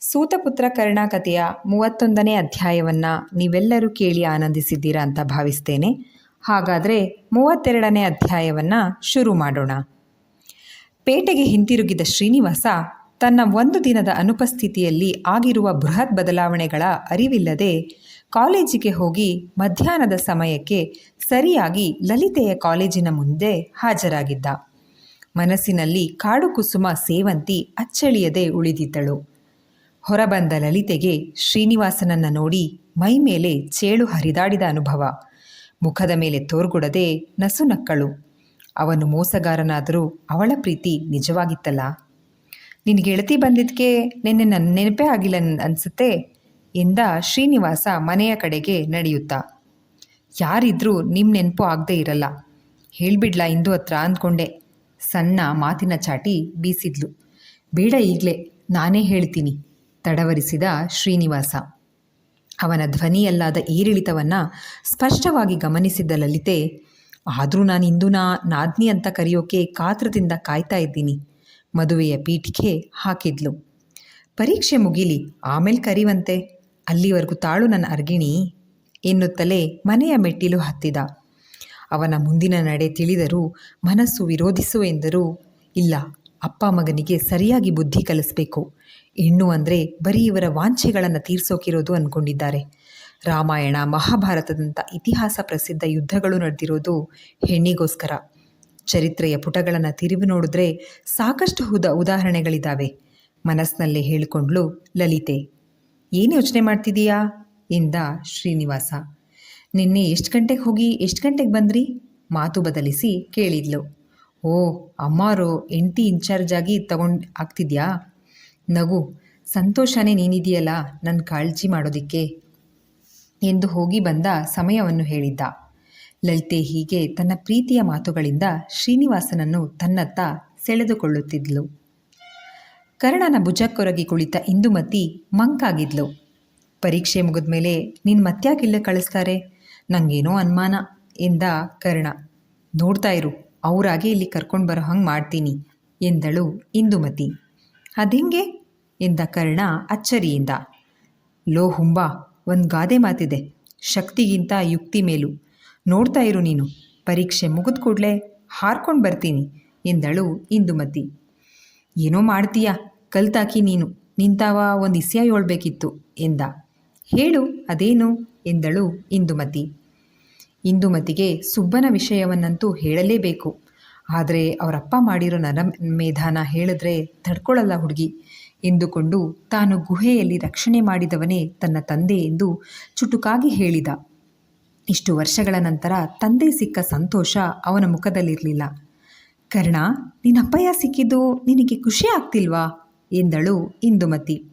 ಸೂತಪುತ್ರ ಕರ್ಣ ಕಥೆಯ ಮೂವತ್ತೊಂದನೇ ಅಧ್ಯಾಯವನ್ನು ನೀವೆಲ್ಲರೂ ಕೇಳಿ ಆನಂದಿಸಿದ್ದೀರಾ ಅಂತ ಭಾವಿಸ್ತೇನೆ. ಹಾಗಾದರೆ ಮೂವತ್ತೆರಡನೇ ಅಧ್ಯಾಯವನ್ನು ಶುರು ಮಾಡೋಣ. ಪೇಟೆಗೆ ಹಿಂತಿರುಗಿದ ಶ್ರೀನಿವಾಸ ತನ್ನ ಒಂದು ದಿನದ ಅನುಪಸ್ಥಿತಿಯಲ್ಲಿ ಆಗಿರುವ ಬೃಹತ್ ಬದಲಾವಣೆಗಳ ಅರಿವಿಲ್ಲದೆ ಕಾಲೇಜಿಗೆ ಹೋಗಿ ಮಧ್ಯಾಹ್ನದ ಸಮಯಕ್ಕೆ ಸರಿಯಾಗಿ ಲಲಿತೆಯ ಕಾಲೇಜಿನ ಮುಂದೆ ಹಾಜರಾಗಿದ್ದ. ಮನಸ್ಸಿನಲ್ಲಿ ಕಾಡು ಕುಸುಮ ಸೇವಂತಿ ಅಚ್ಚಳಿಯದೆ ಉಳಿದಿದ್ದಳು. ಹೊರಬಂದ ಲಲಿತೆಗೆ ಶ್ರೀನಿವಾಸನನ್ನ ನೋಡಿ ಮೈ ಮೇಲೆ ಚೇಳು ಹರಿದಾಡಿದ ಅನುಭವ. ಮುಖದ ಮೇಲೆ ತೋರ್ಗುಡದೆ ನಸು ನಕ್ಕಳು. ಅವನು ಮೋಸಗಾರನಾದರೂ ಅವಳ ಪ್ರೀತಿ ನಿಜವಾಗಿತ್ತಲ್ಲ. ನಿನ್ನ ಗೆಳತಿ ಬಂದಿದ್ದಕ್ಕೆ ನಿನ್ನೆ ನನ್ನ ನೆನಪೇ ಆಗಿಲ್ಲ ಅನ್- ಅನ್ಸುತ್ತೆ? ಎಂದ ಶ್ರೀನಿವಾಸ ಮನೆಯ ಕಡೆಗೆ ನಡೆಯುತ್ತಾ. ಯಾರಿದ್ರೂ ನಿಮ್ಮ ನೆನಪು ಆಗದೆ ಇರಲ್ಲ. ಹೇಳ್ಬಿಡ್ಲಾ ಇಂದು ಹತ್ರ ಅಂದ್ಕೊಂಡೆ. ಸಣ್ಣ ಮಾತಿನ ಚಾಟಿ ಬೀಸಿದ್ಲು. ಬೇಡ ಈಗಲೇ, ನಾನೇ ಹೇಳ್ತೀನಿ. ತಡವರಿಸಿದ ಶ್ರೀನಿವಾಸ. ಅವನ ಧ್ವನಿಯಲ್ಲಾದ ಏರಿಳಿತವನ್ನು ಸ್ಪಷ್ಟವಾಗಿ ಗಮನಿಸಿದ್ದ ಲಲಿತೆ, ಆದರೂ ನಾನು ನಾ, ನಾದ್ನಿ ಅಂತ ಕರೆಯೋಕೆ ಕಾತ್ರದಿಂದ ಕಾಯ್ತಾ ಇದ್ದೀನಿ, ಮದುವೆಯ ಪೀಠಿಗೆ ಹಾಕಿದ್ಲು. ಪರೀಕ್ಷೆ ಮುಗಿಲಿ, ಆಮೇಲೆ ಕರಿವಂತೆ, ಅಲ್ಲಿವರೆಗೂ ತಾಳು ನನ್ನ ಅರ್ಗಿಣಿ, ಎನ್ನುತ್ತಲೇ ಮನೆಯ ಮೆಟ್ಟಿಲು ಹತ್ತಿದ. ಅವನ ಮುಂದಿನ ನಡೆ ತಿಳಿದರೂ ಮನಸ್ಸು ವಿರೋಧಿಸು ಎಂದರೂ, ಇಲ್ಲ, ಅಪ್ಪ ಮಗನಿಗೆ ಸರಿಯಾಗಿ ಬುದ್ಧಿ ಕಲಿಸ್ಬೇಕು ಹೆಣ್ಣು ಅಂದರೆ ಬರೀ ಇವರ ವಾಂಛೆಗಳನ್ನು ತೀರಿಸೋಕಿರೋದು ಅಂದ್ಕೊಂಡಿದ್ದಾರೆ ರಾಮಾಯಣ, ಮಹಾಭಾರತದಂಥ ಇತಿಹಾಸ ಪ್ರಸಿದ್ಧ ಯುದ್ಧಗಳು ನಡೆದಿರೋದು ಹೆಣ್ಣಿಗೋಸ್ಕರ. ಚರಿತ್ರೆಯ ಪುಟಗಳನ್ನು ತಿರುವಿ ನೋಡಿದ್ರೆ ಸಾಕಷ್ಟು ಉದ ಉದಾಹರಣೆಗಳಿದ್ದಾವೆ ಮನಸ್ಸಿನಲ್ಲೇ ಹೇಳಿಕೊಂಡ್ಲು ಲಲಿತೆ, ಏನು ಯೋಚನೆ ಮಾಡ್ತಿದೀಯಾ? ಎಂದ ಶ್ರೀನಿವಾಸ. ನಿನ್ನೆ ಎಷ್ಟು ಗಂಟೆಗೆ ಹೋಗಿ, ಎಷ್ಟು ಗಂಟೆಗೆ ಬಂದ್ರಿ? ಮಾತು ಬದಲಿಸಿ ಕೇಳಿದ್ಲು. ಓ, ಅಮ್ಮಾರು ಎಂಟಿ ಇನ್ಚಾರ್ಜ್ ಆಗಿ ತಗೊಂಡು ಆಗ್ತಿದ್ಯಾ? ನಗು, ಸಂತೋಷನೇ ನೀನಿದೆಯಲ್ಲ ನನ್ನ ಕಾಳಜಿ ಮಾಡೋದಿಕ್ಕೆ? ಎಂದು ಹೋಗಿ ಬಂದ ಸಮಯವನ್ನು ಹೇಳಿದ್ದ. ಲಲಿತೆ ಹೀಗೆ ತನ್ನ ಪ್ರೀತಿಯ ಮಾತುಗಳಿಂದ ಶ್ರೀನಿವಾಸನನ್ನು ತನ್ನತ್ತ ಸೆಳೆದುಕೊಳ್ಳುತ್ತಿದ್ಲು. ಕರ್ಣನ ಭುಜಕ್ಕೊರಗಿ ಕುಳಿತ ಇಂದುಮತಿ ಮಂಕಾಗಿದ್ಲು. ಪರೀಕ್ಷೆ ಮುಗಿದ್ಮೇಲೆ ನಿನ್ನ ಮತ್ಯಾಕಿಲ್ಲ ಕಳಿಸ್ತಾರೆ? ನಂಗೇನೋ ಅನುಮಾನ, ಎಂದ ಕರ್ಣ. ನೋಡ್ತಾ ಇರು, ಅವರಾಗೆ ಇಲ್ಲಿ ಕರ್ಕೊಂಡು ಬರೋ ಹಂಗೆ ಮಾಡ್ತೀನಿ, ಎಂದಳು ಇಂದುಮತಿ. ಅದೆಂಗೆ ಎಂದ ಕರ್ಣ ಅಚ್ಚರಿಯಿಂದ. ಲೋ ಹುಂಬ, ಒಂದು ಗಾದೆ ಮಾತಿದೆ. ಶಕ್ತಿಗಿಂತ ಯುಕ್ತಿ ಮೇಲು. ನೋಡ್ತಾ ಇರು ನೀನು. ಪರೀಕ್ಷೆ ಮುಗಿದ ಕೂಡಲೇ ಹಾರ್ಕೊಂಡು ಬರ್ತೀನಿ ಎಂದಳು ಇಂದುಮತಿ. ಏನೋ ಮಾಡ್ತೀಯ? ಕಲ್ತಾಕಿ ನೀನು. ನಿಂತಾವ ಒಂದು ಇಸ್ಯ ಹೇಳ್ಬೇಕಿತ್ತು ಎಂದ. ಹೇಳು, ಅದೇನು? ಎಂದಳು ಇಂದುಮತಿ. ಇಂದುಮತಿಗೆ ಸುಬ್ಬನ ವಿಷಯವನ್ನಂತೂ ಹೇಳಲೇಬೇಕು. ಆದರೆ ಅವರಪ್ಪ ಮಾಡಿರೋ ನರ ಮೇಧಾನ ಹೇಳಿದ್ರೆ ತಡ್ಕೊಳ್ಳಲ್ಲ ಹುಡುಗಿ. ಎಂದುಕೊಂಡು ತಾನು ಗುಹೆಯಲ್ಲಿ ರಕ್ಷಣೆ ಮಾಡಿದವನೇ ತನ್ನ ತಂದೆ ಎಂದು ಚುಟುಕಾಗಿ ಹೇಳಿದ. ಇಷ್ಟು ವರ್ಷಗಳ ನಂತರ ತಂದೆ ಸಿಕ್ಕ ಸಂತೋಷ ಅವನ ಮುಖದಲ್ಲಿರಲಿಲ್ಲ. ಕರ್ಣ ನಿನ್ನಪ್ಪಯ್ಯ ಸಿಕ್ಕಿದ್ದು ನಿನಗೆ ಖುಷಿ ಆಗ್ತಿಲ್ವಾ? ಎಂದಳು ಇಂದುಮತಿ.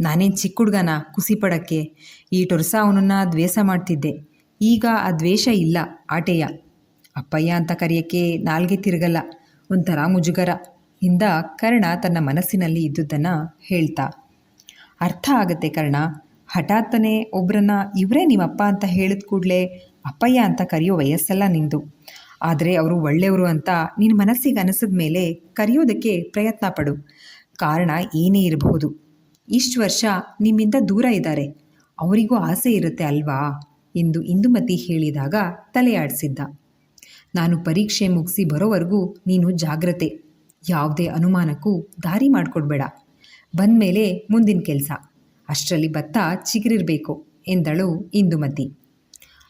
ನಾನೇನು ಚಿಕ್ಕ ಹುಡ್ಗನ ಕುಸಿಪಡಕ್ಕೆ? ಈ ಟೊರ್ಸ ಅವನನ್ನು ದ್ವೇಷ ಮಾಡ್ತಿದ್ದೆ. ಈಗ ಆ ದ್ವೇಷ ಇಲ್ಲ, ಆಟೆಯ. ಅಪ್ಪಯ್ಯ ಅಂತ ಕರೆಯಕ್ಕೆ ನಾಲ್ಗೆ ತಿರುಗಲ್ಲ, ಒಂಥರ ಮುಜುಗರ. ಇಂದ ಕರ್ಣ ತನ್ನ ಮನಸ್ಸಿನಲ್ಲಿ ಇದ್ದುದನ್ನು ಹೇಳ್ತಾ, ಅರ್ಥ ಆಗುತ್ತೆ ಕರ್ಣ. ಹಠಾತ್ತನೆ ಒಬ್ಬರನ್ನ ಇವರೇ ನಿಮ್ಮಪ್ಪ ಅಂತ ಹೇಳಿದ ಕೂಡಲೇ ಅಪ್ಪಯ್ಯ ಅಂತ ಕರೆಯೋ ವಯಸ್ಸೆಲ್ಲ ನಿಂದು. ಆದರೆ ಅವರು ಒಳ್ಳೆಯವರು ಅಂತ ನಿನ್ನ ಮನಸ್ಸಿಗೆ ಅನಿಸಿದ ಮೇಲೆ ಕರೆಯೋದಕ್ಕೆ ಪ್ರಯತ್ನ ಪಡು. ಕಾರಣ ಏನೇ ಇರಬಹುದು. ಇಷ್ಟು ವರ್ಷ ನಿಮ್ಮಿಂದ ದೂರ ಇದ್ದಾರೆ ಅವರಿಗೂ ಆಸೆ ಇರುತ್ತೆ ಅಲ್ವಾ? ಎಂದು ಇಂದುಮತಿ ಹೇಳಿದಾಗ ತಲೆಯಾಡಿಸಿದ್ದ. ನಾನು ಪರೀಕ್ಷೆ ಮುಗಿಸಿ ಬರೋವರೆಗೂ ನೀನು ಜಾಗ್ರತೆ. ಯಾವುದೇ ಅನುಮಾನಕ್ಕೂ ದಾರಿ ಮಾಡಿಕೊಡ್ಬೇಡ. ಬಂದಮೇಲೆ ಮುಂದಿನ ಕೆಲಸ. ಅಷ್ಟರಲ್ಲಿ ಭತ್ತ ಚಿಗುರಿರಬೇಕು ಎಂದಳು ಇಂದುಮತಿ.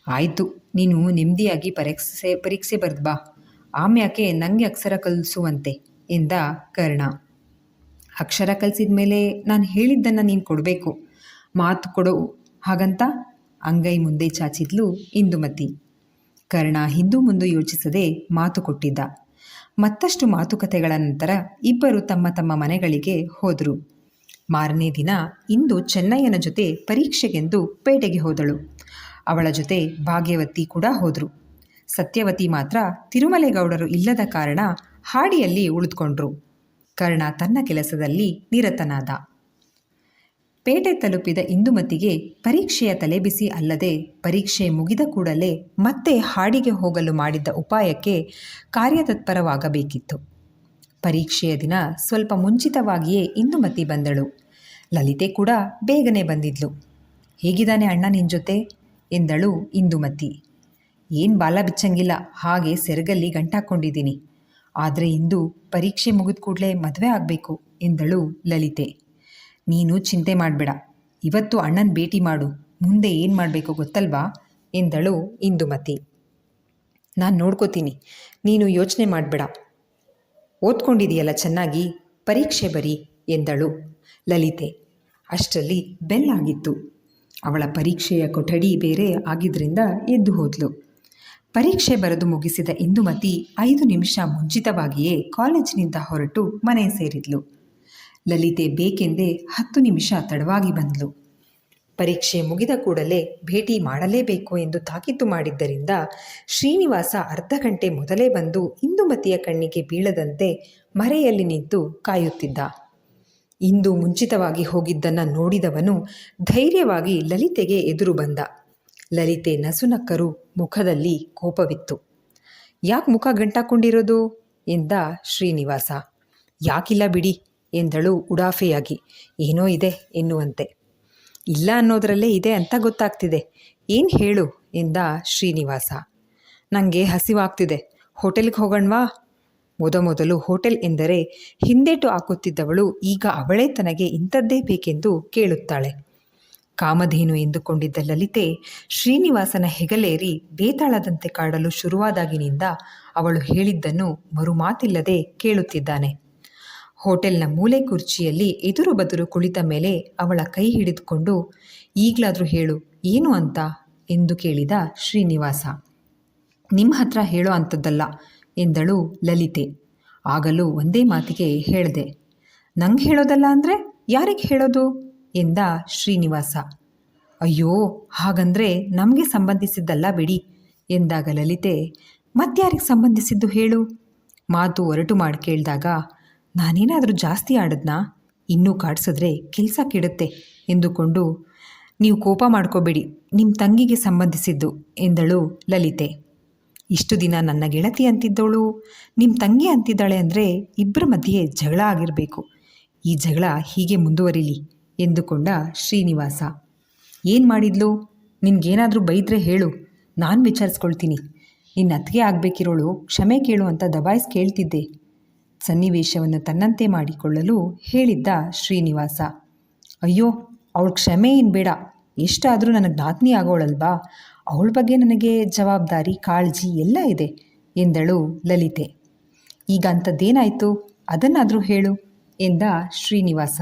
ಆಯಿತು, ನೀನು ನೆಮ್ಮದಿಯಾಗಿ ಪರೀಕ್ಷೆ ಪರೀಕ್ಷೆ ಬರೆದು ಬಾ. ಆಮ್ಯಾಕೆ ನನಗೆ ಅಕ್ಷರ ಕಲಿಸುವಂತೆ ಎಂದ ಕರ್ಣ. ಅಕ್ಷರ ಕಲಿಸಿದ ಮೇಲೆ ನಾನು ಹೇಳಿದ್ದನ್ನು ನೀನು ಕೊಡಬೇಕು. ಮಾತು ಕೊಡು. ಹಾಗಂತ ಅಂಗೈ ಮುಂದೆ ಚಾಚಿದ್ಲು ಇಂದುಮತಿ. ಕರ್ಣ ಹಿಂದೂ ಮುಂದೆ ಯೋಚಿಸದೆ ಮಾತು ಕೊಟ್ಟಿದ್ದ. ಮತ್ತಷ್ಟು ಮಾತುಕತೆಗಳ ನಂತರ ಇಬ್ಬರು ತಮ್ಮ ತಮ್ಮ ಮನೆಗಳಿಗೆ ಹೋದರು. ಮಾರನೇ ದಿನ ಇಂದು ಚೆನ್ನಯ್ಯನ ಜೊತೆ ಪರೀಕ್ಷೆಗೆಂದು ಪೇಟೆಗೆ ಹೋದಳು. ಅವಳ ಜೊತೆ ಭಾಗ್ಯವತಿ ಕೂಡ ಹೋದರು. ಸತ್ಯವತಿ ಮಾತ್ರ ತಿರುಮಲೆಗೌಡರು ಇಲ್ಲದ ಕಾರಣ ಹಾಡಿಯಲ್ಲಿ ಉಳಿದುಕೊಂಡ್ರು. ಕರ್ಣ ತನ್ನ ಕೆಲಸದಲ್ಲಿ ನಿರತನಾದ. ಪೇಟೆ ತಲುಪಿದ ಇಂದುಮತಿಗೆ ಪರೀಕ್ಷೆಯ ತಲೆಬಿಸಿ ಅಲ್ಲದೆ ಪರೀಕ್ಷೆ ಮುಗಿದ ಕೂಡಲೇ ಮತ್ತೆ ಹಾಡಿಗೆ ಹೋಗಲು ಮಾಡಿದ್ದ ಉಪಾಯಕ್ಕೆ ಕಾರ್ಯತತ್ಪರವಾಗಬೇಕಿತ್ತು. ಪರೀಕ್ಷೆಯ ದಿನ ಸ್ವಲ್ಪ ಮುಂಚಿತವಾಗಿಯೇ ಇಂದುಮತಿ ಬಂದಳು. ಲಲಿತೆ ಕೂಡ ಬೇಗನೆ ಬಂದಿದ್ಲು. ಹೇಗಿದ್ದಾನೆ ಅಣ್ಣ ನಿನ್ನ ಜೊತೆ? ಎಂದಳು ಇಂದುಮತಿ. ಏನು ಬಾಲ ಬಿಚ್ಚಂಗಿಲ್ಲ, ಹಾಗೆ ಸೆರಗಲ್ಲಿ ಗಂಟಾಕೊಂಡಿದ್ದೀನಿ. ಆದರೆ ಇಂದು ಪರೀಕ್ಷೆ ಮುಗಿದ ಕೂಡಲೇ ಮದುವೆ ಆಗಬೇಕು, ಎಂದಳು ಲಲಿತೆ. ನೀನು ಚಿಂತೆ ಮಾಡಬೇಡ. ಇವತ್ತು ಅಣ್ಣನ ಭೇಟಿ ಮಾಡು. ಮುಂದೆ ಏನು ಮಾಡಬೇಕು ಗೊತ್ತಲ್ವಾ? ಎಂದಳು ಇಂದುಮತಿ. ನಾನು ನೋಡ್ಕೋತೀನಿ. ನೀನು ಯೋಚನೆ ಮಾಡಬೇಡ. ಓದ್ಕೊಂಡಿದೆಯಲ್ಲ ಚೆನ್ನಾಗಿ? ಪರೀಕ್ಷೆ ಬರಿ, ಎಂದಳು ಲಲಿತೆ. ಅಷ್ಟರಲ್ಲಿ ಬೆಲ್ ಆಗಿತ್ತು. ಅವಳ ಪರೀಕ್ಷೆಯ ಕೊಠಡಿ ಬೇರೆ ಆಗಿದ್ದರಿಂದ ಎದ್ದು ಹೋದ್ಲು. ಪರೀಕ್ಷೆ ಬರೆದು ಮುಗಿಸಿದ ಇಂದುಮತಿ ಐದು ನಿಮಿಷ ಮುಂಚಿತವಾಗಿಯೇ ಕಾಲೇಜಿನಿಂದ ಹೊರಟು ಮನೆ ಸೇರಿದ್ಲು. ಲಲಿತೆ ಬೇಕೆಂದೇ ಹತ್ತು ನಿಮಿಷ ತಡವಾಗಿ ಬಂದ್ಲು. ಪರೀಕ್ಷೆ ಮುಗಿದ ಕೂಡಲೇ ಭೇಟಿ ಮಾಡಲೇಬೇಕು ಎಂದು ತಾಕೀತು ಮಾಡಿದ್ದರಿಂದ ಶ್ರೀನಿವಾಸ ಅರ್ಧ ಗಂಟೆ ಮೊದಲೇ ಬಂದು ಇಂದುಮತಿಯ ಕಣ್ಣಿಗೆ ಬೀಳದಂತೆ ಮರೆಯಲ್ಲಿ ನಿಂತು ಕಾಯುತ್ತಿದ್ದ. ಇಂದು ಮುಂಚಿತವಾಗಿ ಹೋಗಿದ್ದನ್ನು ನೋಡಿದವನು ಧೈರ್ಯವಾಗಿ ಲಲಿತೆಗೆ ಎದುರು ಬಂದ. ಲಲಿತೆ ನಸುನಕ್ಕರು ಮುಖದಲ್ಲಿ ಕೋಪವಿತ್ತು. ಯಾಕೆ ಮುಖ ಗಂಟಾಕೊಂಡಿರೋದು? ಎಂದ ಶ್ರೀನಿವಾಸ. ಯಾಕಿಲ್ಲ ಬಿಡಿ ಎಂದಳು ಉಡಾಫೆಯಾಗಿ. ಏನೋ ಇದೆ ಎನ್ನುವಂತೆ. ಇಲ್ಲ ಅನ್ನೋದರಲ್ಲೇ ಇದೆ ಅಂತ ಗೊತ್ತಾಗ್ತಿದೆ. ಏನು ಹೇಳು ಎಂದ ಶ್ರೀನಿವಾಸ. ನನಗೆ ಹಸಿವಾಗ್ತಿದೆ. ಹೋಟೆಲ್ಗೆ ಹೋಗೋಣವಾ? ಮೊದಮೊದಲು ಹೋಟೆಲ್ ಎಂದರೆ ಹಿಂದೇಟು ಹಾಕುತ್ತಿದ್ದವಳು ಈಗ ಅವಳೇ ತನಗೆ ಇಂಥದ್ದೇ ಬೇಕೆಂದು ಕೇಳುತ್ತಾಳೆ. ಕಾಮಧೇನು ಎಂದುಕೊಂಡಿದ್ದ ಲಲಿತೆ ಶ್ರೀನಿವಾಸನ ಹೆಗಲೇರಿ ಬೇತಾಳದಂತೆ ಕಾಡಲು ಶುರುವಾದಾಗಿನಿಂದ ಅವಳು ಹೇಳಿದ್ದನ್ನು ಮರುಮಾತಿಲ್ಲದೆ ಕೇಳುತ್ತಿದ್ದಾನೆ. ಹೋಟೆಲ್ನ ಮೂಲೆ ಕುರ್ಚಿಯಲ್ಲಿ ಎದುರು ಬದುರು ಕುಳಿತ ಮೇಲೆ ಅವಳ ಕೈ ಹಿಡಿದುಕೊಂಡು, ಈಗಲಾದರೂ ಹೇಳು, ಏನು ಅಂತ? ಎಂದು ಕೇಳಿದ ಶ್ರೀನಿವಾಸ. ನಿಮ್ಮ ಹತ್ರ ಹೇಳೋ ಅಂಥದ್ದಲ್ಲ, ಎಂದಳು ಲಲಿತೆ. ಆಗಲೂ ಒಂದೇ ಮಾತಿಗೆ ಹೇಳಿದೆ, ನಂಗೆ ಹೇಳೋದಲ್ಲ ಅಂದರೆ ಯಾರಿಗೆ ಹೇಳೋದು? ಎಂದ ಶ್ರೀನಿವಾಸ. ಅಯ್ಯೋ, ಹಾಗಂದ್ರೆ ನಮಗೆ ಸಂಬಂಧಿಸಿದ್ದಲ್ಲ ಬಿಡಿ, ಎಂದಾಗ ಲಲಿತೆ. ಮತ್ಯಾರಿಗೆ ಸಂಬಂಧಿಸಿದ್ದು ಹೇಳು? ಮಾತು ಒರಟು ಮಾಡಿ ಕೇಳಿದಾಗ ನಾನೇನಾದರೂ ಜಾಸ್ತಿ ಆಡದ್ನಾ? ಇನ್ನೂ ಕಾಡ್ಸಿದ್ರೆ ಕೆಲಸ ಕೆಡುತ್ತೆ ಎಂದುಕೊಂಡು, ನೀವು ಕೋಪ ಮಾಡ್ಕೋಬೇಡಿ ನಿಮ್ಮ ತಂಗಿಗೆ ಸಂಬಂಧಿಸಿದ್ದು, ಎಂದಳು ಲಲಿತೆ. ಇಷ್ಟು ದಿನ ನನ್ನ ಗೆಳತಿ ಅಂತಿದ್ದವಳು ನಿಮ್ಮ ತಂಗಿ ಅಂತಿದ್ದಾಳೆ ಅಂದರೆ ಇಬ್ಬರ ಮಧ್ಯೆ ಜಗಳ ಆಗಿರಬೇಕು. ಈ ಜಗಳ ಹೀಗೆ ಮುಂದುವರಿಲಿ, ಎಂದುಕೊಂಡ ಶ್ರೀನಿವಾಸ. ಏನು ಮಾಡಿದ್ಲು? ನಿನ್ಗೇನಾದರೂ ಬೈದ್ರೆ ಹೇಳು, ನಾನು ವಿಚಾರಿಸ್ಕೊಳ್ತೀನಿ. ನಿನ್ನ ಅತ್ತಿಗೆ ಆಗಬೇಕಿರೋಳು ಕ್ಷಮೆ ಕೇಳು ಅಂತ ದಬಾಯಿಸಿ ಕೇಳ್ತಿದ್ದೆ. ಸನ್ನಿವೇಶವನ್ನು ತನ್ನಂತೆ ಮಾಡಿಕೊಳ್ಳಲು ಹೇಳಿದ್ದ ಶ್ರೀನಿವಾಸ, ಅಯ್ಯೋ, ಅವಳ ಕ್ಷಮೆ ಏನು ಬೇಡ. ಎಷ್ಟಾದರೂ ನನಗೆ ನಾತ್ನಿ ಆಗೋಳಲ್ವಾ? ಅವಳ ಬಗ್ಗೆ ನನಗೆ ಜವಾಬ್ದಾರಿ, ಕಾಳಜಿ ಎಲ್ಲ ಇದೆ, ಎಂದಳು ಲಲಿತೆ. ಈಗ ಅಂಥದ್ದೇನಾಯಿತು? ಅದನ್ನಾದರೂ ಹೇಳು, ಎಂದ ಶ್ರೀನಿವಾಸ.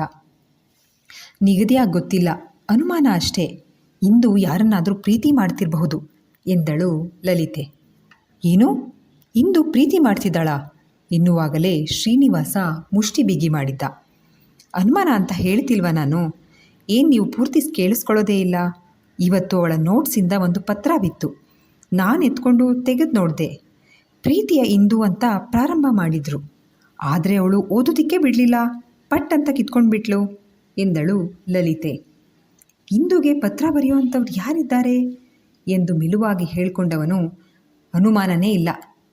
ನಿಗದಿಯಾಗಿ ಗೊತ್ತಿಲ್ಲ, ಅನುಮಾನ ಅಷ್ಟೇ. ಇಂದು ಯಾರನ್ನಾದರೂ ಪ್ರೀತಿ ಮಾಡ್ತಿರಬಹುದು, ಎಂದಳು ಲಲಿತೆ. ಏನು? ಇಂದು ಪ್ರೀತಿ ಮಾಡ್ತಿದ್ದಾಳಾ? ಎನ್ನುವಾಗಲೇ ಶ್ರೀನಿವಾಸ ಮುಷ್ಟಿ ಬಿಗಿ ಮಾಡಿದ್ದ. ಅನುಮಾನ ಅಂತ ಹೇಳ್ತಿಲ್ವ ನಾನು? ಏನು ನೀವು ಪೂರ್ತಿ ಕೇಳಿಸ್ಕೊಳ್ಳೋದೇ ಇಲ್ಲ? ಇವತ್ತು ಅವಳ ನೋಟ್ಸಿಂದ ಒಂದು ಪತ್ರ ಬಿತ್ತು. ನಾನು ಎತ್ಕೊಂಡು ತೆಗೆದು ನೋಡಿದೆ. ಪ್ರೀತಿಯ ಇಂದು ಅಂತ ಪ್ರಾರಂಭ ಮಾಡಿದ್ರು. ಆದರೆ ಅವಳು ಓದೋದಿಕ್ಕೆ ಬಿಡಲಿಲ್ಲ. ಪಟ್ ಅಂತ ಕಿತ್ಕೊಂಡ್ಬಿಟ್ಲು ಎಂದಳು ಲಲಿತೆ. ಇಂದುಗೆ ಪತ್ರ ಬರೆಯುವಂಥವ್ರು ಯಾರಿದ್ದಾರೆ? ಎಂದು ಮಿಲುವಾಗಿ ಹೇಳಿಕೊಂಡವನು ಅನುಮಾನನೇ ಇಲ್ಲ.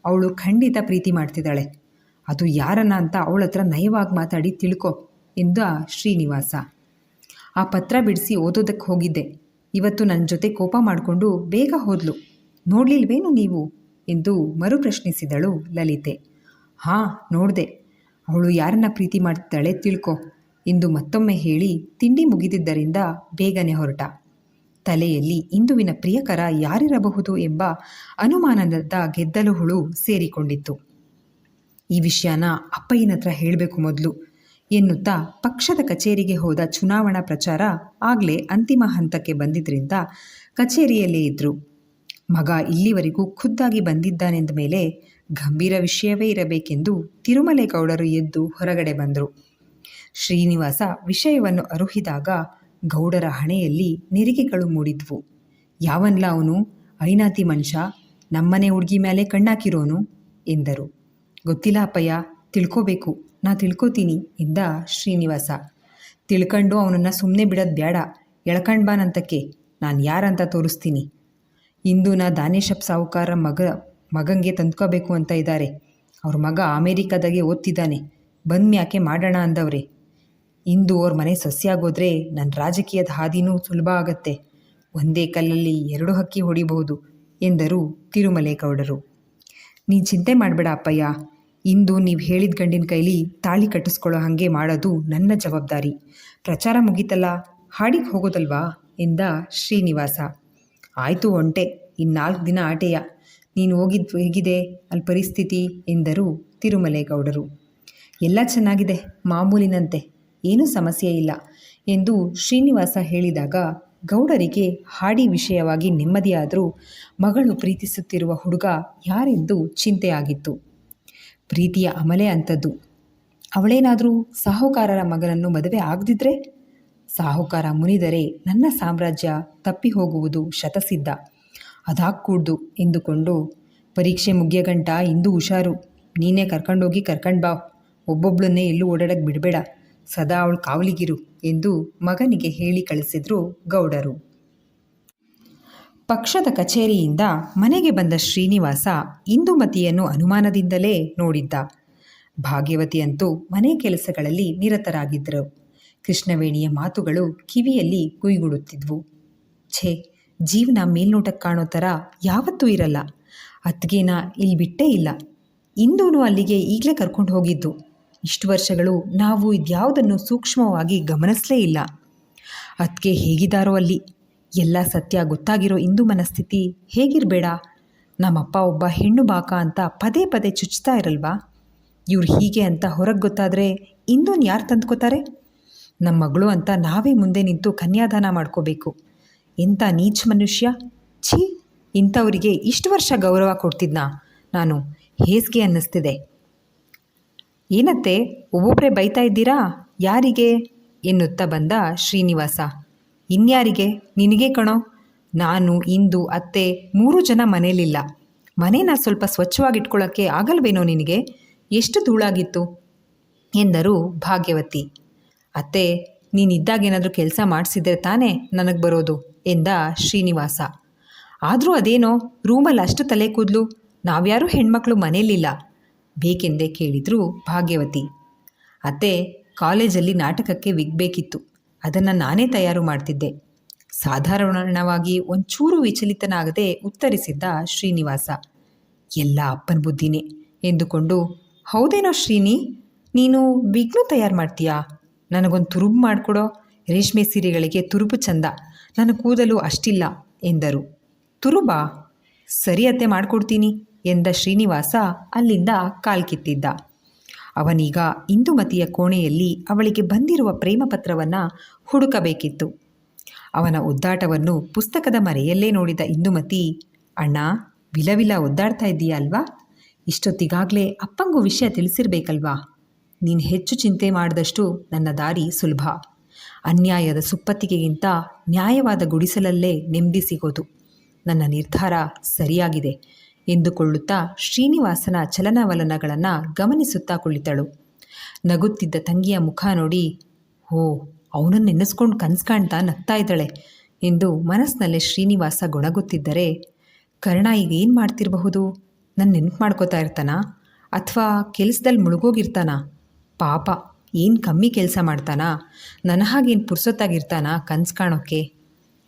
ಅವಳು ಖಂಡಿತ ಪ್ರೀತಿ ಮಾಡ್ತಿದ್ದಾಳೆ. ಅದು ಯಾರನ್ನ ಅಂತ ಅವಳ ಹತ್ರ ನಯವಾಗಿ ಮಾತಾಡಿ ತಿಳ್ಕೊ ಎಂದ ಶ್ರೀನಿವಾಸ. ಆ ಪತ್ರ ಬಿಡಿಸಿ ಓದೋದಕ್ಕೆ ಹೋಗಿದ್ದೆ. ಇವತ್ತು ನನ್ನ ಜೊತೆ ಕೋಪ ಮಾಡಿಕೊಂಡು ಬೇಗ ಹೋದ್ಲು. ನೋಡ್ಲಿಲ್ವೇನು ನೀವು? ಎಂದು ಮರು ಪ್ರಶ್ನಿಸಿದಳು ಲಲಿತೆ. ಹಾಂ, ನೋಡಿದೆ. ಅವಳು ಯಾರನ್ನ ಪ್ರೀತಿ ಮಾಡ್ತಾಳೆ ತಿಳ್ಕೊ ಎಂದು ಮತ್ತೊಮ್ಮೆ ಹೇಳಿ ತಿಂಡಿ ಮುಗಿದಿದ್ದರಿಂದ ಬೇಗನೆ ಹೊರಟ. ತಲೆಯಲ್ಲಿ ಇಂದುವಿನ ಪ್ರಿಯಕರ ಯಾರಿರಬಹುದು ಎಂಬ ಅನುಮಾನದ ಗೆದ್ದಲು ಹುಳು ಸೇರಿಕೊಂಡಿತ್ತು. ಈ ವಿಷಯನ ಅಪ್ಪಯ್ಯನ ಹತ್ರ ಹೇಳಬೇಕು ಮೊದಲು. ಎನ್ನುತ್ತಾ ಪಕ್ಷದ ಕಚೇರಿಗೆ ಹೋದ ಚುನಾವಣಾ ಪ್ರಚಾರ ಆಗಲೇ ಅಂತಿಮ ಹಂತಕ್ಕೆ ಬಂದಿದ್ದರಿಂದ ಕಚೇರಿಯಲ್ಲೇ ಇದ್ದರು ಮಗ ಇಲ್ಲಿವರೆಗೂ ಖುದ್ದಾಗಿ ಬಂದಿದ್ದಾನೆಂದ ಮೇಲೆ ಗಂಭೀರ ವಿಷಯವೇ ಇರಬೇಕೆಂದು ತಿರುಮಲೇಗೌಡರು ಎದ್ದು ಹೊರಗಡೆ ಬಂದರು. ಶ್ರೀನಿವಾಸ ವಿಷಯವನ್ನು ಅರುಹಿದಾಗ ಗೌಡರ ಹಣೆಯಲ್ಲಿ ನೆರಿಗೆಗಳು ಮೂಡಿದ್ವು. ಯಾವನ್ಲ ಅವನು? ಐನಾತಿ ಮನುಷ್ಯ, ನಮ್ಮನೆ ಹುಡುಗಿ ಮೇಲೆ ಕಣ್ಣಾಕಿರೋನು? ಎಂದರು. ಗೊತ್ತಿಲ್ಲ ಅಪ್ಪಯ್ಯ, ತಿಳ್ಕೋಬೇಕು. ನಾ ತಿಳ್ಕೊತೀನಿ ಎಂದ ಶ್ರೀನಿವಾಸ. ತಿಳ್ಕೊಂಡು ಅವನನ್ನು ಸುಮ್ಮನೆ ಬಿಡೋದು ಬೇಡ ಎಳ್ಕಂಡು ಬಾನಂತಕ್ಕೆ ನಾನು ಯಾರಂತ ತೋರಿಸ್ತೀನಿ. ಇಂದು ನಾ ದಾನೇಶಪ್ ಸಾಹುಕಾರ ಮಗ, ಮಗಂಗೆ ತಂದ್ಕೋಬೇಕು ಅಂತ ಇದ್ದಾರೆ ಅವ್ರ ಮಗ ಅಮೇರಿಕಾದಾಗೆ ಓದ್ತಿದ್ದಾನೆ. ಬಂದು ಮ್ಯಾಕೆ ಮಾಡೋಣ ಅಂದವ್ರೆ. ಇಂದು ಅವ್ರ ಮನೆ ಸಸ್ಯಾಗೋದ್ರೆ ನನ್ನ ರಾಜಕೀಯದ ಹಾದಿನೂ ಸುಲಭ ಆಗತ್ತೆ. ಒಂದೇ ಕಲ್ಲಲ್ಲಿ ಎರಡು ಹಕ್ಕಿ ಹೊಡಿಬಹುದು ಎಂದರು ತಿರುಮಲೇಗೌಡರು. ನೀನು ಚಿಂತೆ ಮಾಡಬೇಡ ಅಪ್ಪಯ್ಯ. ಇಂದು ನೀವು ಹೇಳಿದ ಗಂಡಿನ ಕೈಲಿ ತಾಳಿ ಕಟ್ಟಿಸ್ಕೊಳ್ಳೋ ಹಾಗೆ ಮಾಡೋದು ನನ್ನ ಜವಾಬ್ದಾರಿ. ಪ್ರಚಾರ ಮುಗೀತಲ್ಲ, ಹಾಡಿಗೆ ಹೋಗೋದಲ್ವಾ? ಎಂದ ಶ್ರೀನಿವಾಸ. ಆಯಿತು ಒಂಟೆ, ಇನ್ನಾಲ್ಕು ದಿನ ಆಟೆಯ. ನೀನು ಹೋಗಿದ್ದು ಹೇಗಿದೆ ಅಲ್ಲಿ ಪರಿಸ್ಥಿತಿ? ಎಂದರು ತಿರುಮಲೇಗೌಡರು. ಎಲ್ಲ ಚೆನ್ನಾಗಿದೆ, ಮಾಮೂಲಿನಂತೆ, ಏನೂ ಸಮಸ್ಯೆ ಇಲ್ಲ, ಎಂದು ಶ್ರೀನಿವಾಸ ಹೇಳಿದಾಗ ಗೌಡರಿಗೆ ಹಾಡಿ ವಿಷಯವಾಗಿ ನೆಮ್ಮದಿಯಾದರೂ ಮಗಳು ಪ್ರೀತಿಸುತ್ತಿರುವ ಹುಡುಗ ಯಾರೆಂದು ಚಿಂತೆಯಾಗಿತ್ತು. ಪ್ರೀತಿಯ ಅಮಲೆ ಅಂಥದ್ದು. ಅವಳೇನಾದರೂ ಸಾಹುಕಾರರ ಮಗನನ್ನು ಮದುವೆ ಆಗದಿದ್ರೆ? ಸಾಹುಕಾರ ಮುನಿದರೆ ನನ್ನ ಸಾಮ್ರಾಜ್ಯ ತಪ್ಪಿ ಹೋಗುವುದು ಶತಸಿದ್ಧ. ಅದಾಗೂಡ್ದು ಎಂದುಕೊಂಡು, ಪರೀಕ್ಷೆ ಮುಗಿಯಗಂಟ ಇಂದು ಹುಷಾರು. ನೀನೇ ಕರ್ಕೊಂಡೋಗಿ ಕರ್ಕಂಡು ಬಾ. ಒಬ್ಬೊಬ್ಳನ್ನೇ ಎಲ್ಲೂ ಓಡಾಡಕ್ಕೆ ಬಿಡಬೇಡ. ಸದಾ ಅವಳು ಕಾವಲಿಗಿರು. ಎಂದು ಮಗನಿಗೆ ಹೇಳಿ ಕಳಿಸಿದ್ರು ಗೌಡರು. ಪಕ್ಷದ ಕಚೇರಿಯಿಂದ ಮನೆಗೆ ಬಂದ ಶ್ರೀನಿವಾಸ ಇಂದುಮತಿಯನ್ನು ಅನುಮಾನದಿಂದಲೇ ನೋಡಿದ್ದ. ಭಾಗ್ಯವತಿಯಂತೂ ಮನೆ ಕೆಲಸಗಳಲ್ಲಿ ನಿರತರಾಗಿದ್ದರು. ಕೃಷ್ಣವೇಣಿಯ ಮಾತುಗಳು ಕಿವಿಯಲ್ಲಿ ಕುಯ್ಗುಡುತ್ತಿದ್ವು. ಛೇ, ಜೀವನ ಮೇಲ್ನೋಟಕ್ಕೆ ಕಾಣೋ ಥರ ಯಾವತ್ತೂ ಇರಲ್ಲ. ಅತ್ಗೇನ ಇಲ್ಲಿ ಬಿಟ್ಟೇ ಇಲ್ಲ. ಇಂದೂನು ಅಲ್ಲಿಗೆ ಈಗಲೇ ಕರ್ಕೊಂಡು ಹೋಗಿದ್ದು. ಇಷ್ಟು ವರ್ಷಗಳು ನಾವು ಇದ್ಯಾವುದನ್ನು ಸೂಕ್ಷ್ಮವಾಗಿ ಗಮನಿಸಲೇ ಇಲ್ಲ. ಅದಕ್ಕೆ ಹೇಗಿದ್ದಾರೋ ಅಲ್ಲಿ? ಎಲ್ಲ ಸತ್ಯ ಗೊತ್ತಾಗಿರೋ ಇಂದು ಮನಸ್ಥಿತಿ ಹೇಗಿರಬೇಡ? ನಮ್ಮಪ್ಪ ಒಬ್ಬ ಹೆಣ್ಣು ಬಾಕ ಅಂತ ಪದೇ ಪದೇ ಚುಚ್ತಾ ಇರಲ್ವಾ? ಇವ್ರು ಹೀಗೆ ಅಂತ ಹೊರಗೆ ಗೊತ್ತಾದರೆ ಇಂದೂನ್ ಯಾರು ತಂದ್ಕೋತಾರೆ? ನಮ್ಮ ಮಗಳು ಅಂತ ನಾವೇ ಮುಂದೆ ನಿಂತು ಕನ್ಯಾದಾನ ಮಾಡ್ಕೋಬೇಕು. ಎಂಥ ನೀಚ ಮನುಷ್ಯ? ಛೀ, ಇಂಥವರಿಗೆ ಇಷ್ಟು ವರ್ಷ ಗೌರವ ಕೊಡ್ತಿದ್ನಾ? ನಾನು ಹೇಸಿಗೆ ಅನ್ನಿಸ್ತಿದೆ. ಏನತ್ತೆ ಒಬ್ಬೊಬ್ಬರೇ ಬೈತಾ ಇದ್ದೀರಾ? ಯಾರಿಗೆ? ಎನ್ನುತ್ತಾ ಬಂದ ಶ್ರೀನಿವಾಸ. ಇನ್ಯಾರಿಗೆ? ನಿನಗೆ ಕಣೋ. ನಾನು, ಇಂದು, ಅತ್ತೆ, ಮೂರು ಜನ ಮನೇಲಿಲ್ಲ ಮನೇನ ಸ್ವಲ್ಪ ಸ್ವಚ್ಛವಾಗಿಟ್ಕೊಳ್ಳೋಕ್ಕೆ ಆಗಲ್ವೇನೋ ನಿನಗೆ? ಎಷ್ಟು ಧೂಳಾಗಿತ್ತು? ಎಂದರು ಭಾಗ್ಯವತಿ. ಅತ್ತೆ, ನೀನಿದ್ದಾಗೇನಾದರೂ ಕೆಲಸ ಮಾಡಿಸಿದ್ರೆ ತಾನೇ ನನಗೆ ಬರೋದು ಎಂದ ಶ್ರೀನಿವಾಸ. ಆದರೂ ಅದೇನೋ? ರೂಮಲ್ಲಿ ಅಷ್ಟು ತಲೆ ಕೂದಲು. ನಾವ್ಯಾರೂ ಹೆಣ್ಮಕ್ಳು ಮನೇಲಿಲ್ಲ ಬೇಕೆಂದೇ ಕೇಳಿದ್ರು ಭಾಗ್ಯವತಿ, ಅತ್ತೆ, ಕಾಲೇಜಲ್ಲಿ ನಾಟಕಕ್ಕೆ ವಿಗ್ ಬೇಕಿತ್ತು. ಅದನ್ನು ನಾನೇ ತಯಾರು ಮಾಡ್ತಿದ್ದೆ. ಸಾಧಾರಣವಾಗಿ ಒಂಚೂರು ವಿಚಲಿತನಾಗದೆ ಉತ್ತರಿಸಿದ್ದ ಶ್ರೀನಿವಾಸ, ಎಲ್ಲ ಅಪ್ಪನ ಬುದ್ಧಿನೇ ಎಂದುಕೊಂಡು, ಹೌದೇನೋ ಶ್ರೀನಿ, ನೀನು ವಿಗ್ನು ತಯಾರು ಮಾಡ್ತೀಯಾ? ನನಗೊಂದು ತುರುಬು ಮಾಡಿಕೊಡೋ, ರೇಷ್ಮೆ ಸೀರೆಗಳಿಗೆ ತುರುಬು ಚಂದ, ನನ್ನ ಕೂದಲು ಅಷ್ಟಿಲ್ಲ ಎಂದರು. ತುರುಬಾ? ಸರಿ ಅತ್ತೆ, ಮಾಡಿಕೊಡ್ತೀನಿ. ಎಂದ ಶ್ರೀನಿವಾಸ ಅಲ್ಲಿಂದ ಕಾಲ್ಕಿತ್ತಿದ್ದ ಅವನೀಗ ಇಂದುಮತಿಯ ಕೋಣೆಯಲ್ಲಿ ಅವಳಿಗೆ ಬಂದಿರುವ ಪ್ರೇಮ ಪತ್ರವನ್ನು ಹುಡುಕಬೇಕಿತ್ತು. ಅವನ ಒದ್ದಾಟವನ್ನು ಪುಸ್ತಕದ ಮರೆಯಲ್ಲೇ ನೋಡಿದ ಇಂದುಮತಿ, ಅಣ್ಣ, ವಿಲವಿಲ ಒದ್ದಾಡ್ತಾ ಇದ್ದೀಯ ಅಲ್ವಾ? ಇಷ್ಟೊತ್ತಿಗಾಗಲೇ ಅಪ್ಪಂಗೂ ವಿಷಯ ತಿಳಿಸಿರ್ಬೇಕಲ್ವಾ? ನೀನು ಹೆಚ್ಚು ಚಿಂತೆ ಮಾಡಿದಷ್ಟು ನನ್ನ ದಾರಿ ಸುಲಭ. ಅನ್ಯಾಯದ ಸುಪ್ಪತ್ತಿಗೆಗಿಂತ ನ್ಯಾಯವಾದ ಗುಡಿಸಲಲ್ಲೇ ನೆಮ್ಮದಿ ಸಿಗೋದು. ನನ್ನ ನಿರ್ಧಾರ ಸರಿಯಾಗಿದೆ. ಎಂದುಕೊಳ್ಳುತ್ತಾ ಶ್ರೀನಿವಾಸನ ಚಲನವಲನಗಳನ್ನು ಗಮನಿಸುತ್ತಾ ಕುಳಿತಳು. ನಗುತ್ತಿದ್ದ ತಂಗಿಯ ಮುಖ ನೋಡಿ ಓ ಅವನನ್ನು ನೆನೆಸ್ಕೊಂಡು ಕನ್ಸು ಕಾಣ್ತಾ ನಗ್ತಾ ಇದ್ದಾಳೆ ಎಂದು ಮನಸ್ಸಿನಲ್ಲೇ ಶ್ರೀನಿವಾಸ ಗೊಣಗುತ್ತಿದ್ದರೆ, ಕರ್ಣ, ಈಗ ಏನು ಮಾಡ್ತಿರಬಹುದು? ನನ್ನ ನೆನಪು ಮಾಡ್ಕೋತಾ ಇರ್ತಾನಾ? ಅಥವಾ ಕೆಲಸದಲ್ಲಿ ಮುಳುಗೋಗಿರ್ತಾನಾ? ಪಾಪ, ಏನು ಕಮ್ಮಿ ಕೆಲಸ ಮಾಡ್ತಾನಾ? ನನ್ನ ಹಾಗೇನು ಪುರ್ಸೊತ್ತಾಗಿರ್ತಾನಾ ಕನ್ಸು ಕಾಣೋಕ್ಕೆ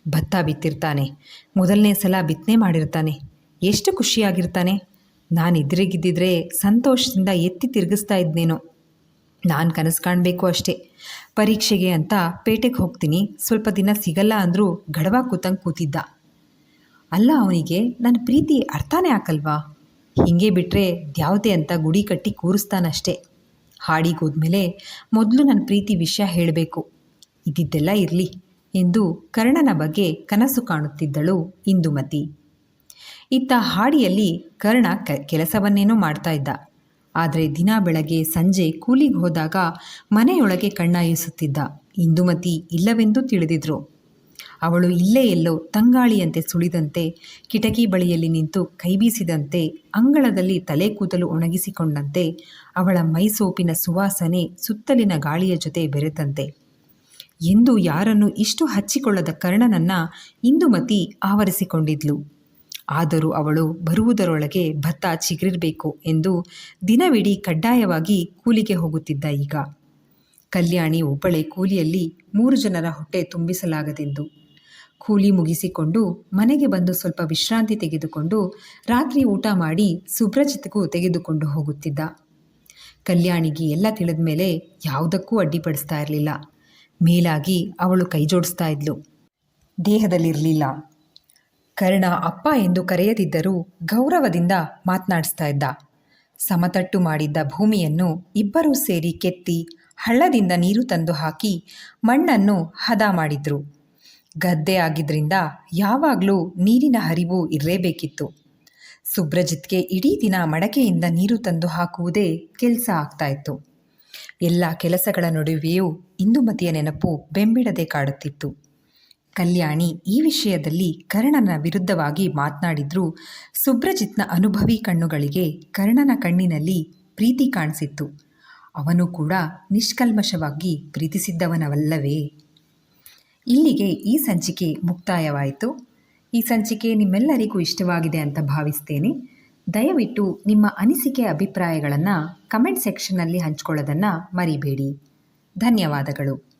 ಭತ್ತ ಬಿತ್ತಿರ್ತಾನೆ. ಮೊದಲನೇ ಸಲ ಬಿತ್ತನೆ ಮಾಡಿರ್ತಾನೆ. ಎಷ್ಟು ಖುಷಿಯಾಗಿರ್ತಾನೆ. ನಾನು ಎದುರಿಗಿದ್ದಿದ್ರೆ ಸಂತೋಷದಿಂದ ಎತ್ತಿ ತಿರುಗಿಸ್ತಾ ಇದ್ನೇನೋ. ನಾನು ಕನಸು ಕಾಣಬೇಕು ಅಷ್ಟೇ. ಪರೀಕ್ಷೆಗೆ ಅಂತ ಪೇಟೆಗೆ ಹೋಗ್ತೀನಿ. ಸ್ವಲ್ಪ ದಿನ ಸಿಗಲ್ಲ ಅಂದರೂ ಗಡವ ಕೂತಂಗೆ ಕೂತಿದ್ದ. ಅಲ್ಲ ಅವನಿಗೆ ನನ್ನ ಪ್ರೀತಿ ಅರ್ಥನೇ ಹಾಕಲ್ವಾ ಹೀಗೆ ಬಿಟ್ಟರೆ ದ್ಯಾವತೆ ಅಂತ ಗುಡಿ ಕಟ್ಟಿ ಕೂರಿಸ್ತಾನಷ್ಟೇ. ಹಾಡಿಗೆ ಹೋದ್ಮೇಲೆ ಮೊದಲು ನನ್ನ ಪ್ರೀತಿ ವಿಷಯ ಹೇಳಬೇಕು. ಇದ್ದಿದ್ದೆಲ್ಲ ಇರಲಿ ಎಂದು ಕರ್ಣನ ಬಗ್ಗೆ ಕನಸು ಕಾಣುತ್ತಿದ್ದಳು ಇಂದುಮತಿ. ಇತ್ತ ಹಾಡಿಯಲ್ಲಿ ಕರ್ಣ ಕ, ಕೆಲಸವನ್ನೇನೋ ಮಾಡ್ತಾ ಇದ್ದ. ಆದರೆ ದಿನ ಬೆಳಗ್ಗೆ ಸಂಜೆ ಕೂಲಿಗೆ ಹೋದಾಗ ಮನೆಯೊಳಗೆ ಕಣ್ಣಾಯಿಸುತ್ತಿದ್ದ ಇಂದುಮತಿ ಇಲ್ಲವೆಂದು ತಿಳಿದಿದ್ರು. ಅವಳು ಇಲ್ಲೇ ಎಲ್ಲೋ ತಂಗಾಳಿಯಂತೆ ಸುಳಿದಂತೆ, ಕಿಟಕಿ ಬಳಿಯಲ್ಲಿ ನಿಂತು ಕೈಬೀಸಿದಂತೆ ಅಂಗಳದಲ್ಲಿ ತಲೆ ಕೂದಲು ಒಣಗಿಸಿಕೊಂಡಂತೆ, ಅವಳ ಮೈಸೋಪಿನ ಸುವಾಸನೆ ಸುತ್ತಲಿನ ಗಾಳಿಯ ಜೊತೆ ಬೆರೆತಂತೆ. ಎಂದು ಯಾರನ್ನು ಇಷ್ಟು ಹಚ್ಚಿಕೊಳ್ಳದ ಕರ್ಣನನ್ನ ಇಂದುಮತಿ ಆವರಿಸಿಕೊಂಡಿದ್ಲು. ಆದರೂ ಅವಳು ಬರುವುದರೊಳಗೆ ಭತ್ತ ಚಿಗುರಿರಬೇಕು ಎಂದು ದಿನವಿಡೀ ಕಡ್ಡಾಯವಾಗಿ ಕೂಲಿಗೆ ಹೋಗುತ್ತಿದ್ದ ಈಗ. ಕಲ್ಯಾಣಿ ಒಬ್ಬಳೆ ಕೂಲಿಯಲ್ಲಿ ಮೂರು ಜನರ ಹೊಟ್ಟೆ ತುಂಬಿಸಲಾಗದೆಂದು. ಕೂಲಿ ಮುಗಿಸಿಕೊಂಡು ಮನೆಗೆ ಬಂದು ಸ್ವಲ್ಪ ವಿಶ್ರಾಂತಿ ತೆಗೆದುಕೊಂಡು ರಾತ್ರಿ ಊಟ ಮಾಡಿ ಸುಬ್ರಜಿತ್ಗೂ ತೆಗೆದುಕೊಂಡು ಹೋಗುತ್ತಿದ್ದ. ಕಲ್ಯಾಣಿಗೆ ಎಲ್ಲ ತಿಳಿದ ಮೇಲೆ ಯಾವುದಕ್ಕೂ ಅಡ್ಡಿಪಡಿಸ್ತಾ ಇರಲಿಲ್ಲ. ಮೇಲಾಗಿ ಅವಳು ಕೈ ಜೋಡಿಸ್ತಾ ಇದ್ಲು. ದೇಹದಲ್ಲಿರಲಿಲ್ಲ. ಕರ್ಣ ಅಪ್ಪ ಎಂದು ಕರೆಯದಿದ್ದರೂ ಗೌರವದಿಂದ ಮಾತನಾಡಿಸ್ತಾ ಇದ್ದ. ಸಮತಟ್ಟು ಮಾಡಿದ್ದ ಭೂಮಿಯನ್ನು ಇಬ್ಬರೂ ಸೇರಿ ಕೆತ್ತಿ ಹಳ್ಳದಿಂದ ನೀರು ತಂದು ಹಾಕಿ ಮಣ್ಣನ್ನು ಹದ ಮಾಡಿದ್ರು. ಗದ್ದೆ ಆಗಿದ್ರಿಂದ ಯಾವಾಗಲೂ ನೀರಿನ ಹರಿವು ಇರಲೇಬೇಕಿತ್ತು. ಸುಬ್ರಜಿತ್ಗೆ ಇಡೀ ದಿನ ಮಡಕೆಯಿಂದ ನೀರು ತಂದು ಹಾಕುವುದೇ ಕೆಲಸ ಆಗ್ತಾ ಇತ್ತು. ಎಲ್ಲ ಕೆಲಸಗಳ ನಡುವೆಯೂ ಇಂದುಮತಿಯ ನೆನಪು ಬೆಂಬಿಡದೆ ಕಾಡುತ್ತಿತ್ತು. ಕಲ್ಯಾಣಿ ಈ ವಿಷಯದಲ್ಲಿ ಕರ್ಣನ ವಿರುದ್ಧವಾಗಿ ಮಾತನಾಡಿದ್ರೂ. ಸುಬ್ರಜಿತ್ನ ಅನುಭವಿ ಕಣ್ಣುಗಳಿಗೆ ಕರ್ಣನ ಕಣ್ಣಿನಲ್ಲಿ ಪ್ರೀತಿ ಕಾಣಿಸಿತ್ತು. ಅವನು ಕೂಡ ನಿಷ್ಕಲ್ಮಶವಾಗಿ ಪ್ರೀತಿಸಿದ್ದವನವಲ್ಲವೇ? ಇಲ್ಲಿಗೆ ಈ ಸಂಚಿಕೆ ಮುಕ್ತಾಯವಾಯಿತು. ಈ ಸಂಚಿಕೆ ನಿಮ್ಮೆಲ್ಲರಿಗೂ ಇಷ್ಟವಾಗಿದೆ ಅಂತ ಭಾವಿಸ್ತೇನೆ. ದಯವಿಟ್ಟು ನಿಮ್ಮ ಅನಿಸಿಕೆ ಅಭಿಪ್ರಾಯಗಳನ್ನು ಕಮೆಂಟ್ ಸೆಕ್ಷನ್ನಲ್ಲಿ ಹಂಚ್ಕೊಳ್ಳೋದನ್ನು ಮರಿಬೇಡಿ. ಧನ್ಯವಾದಗಳು.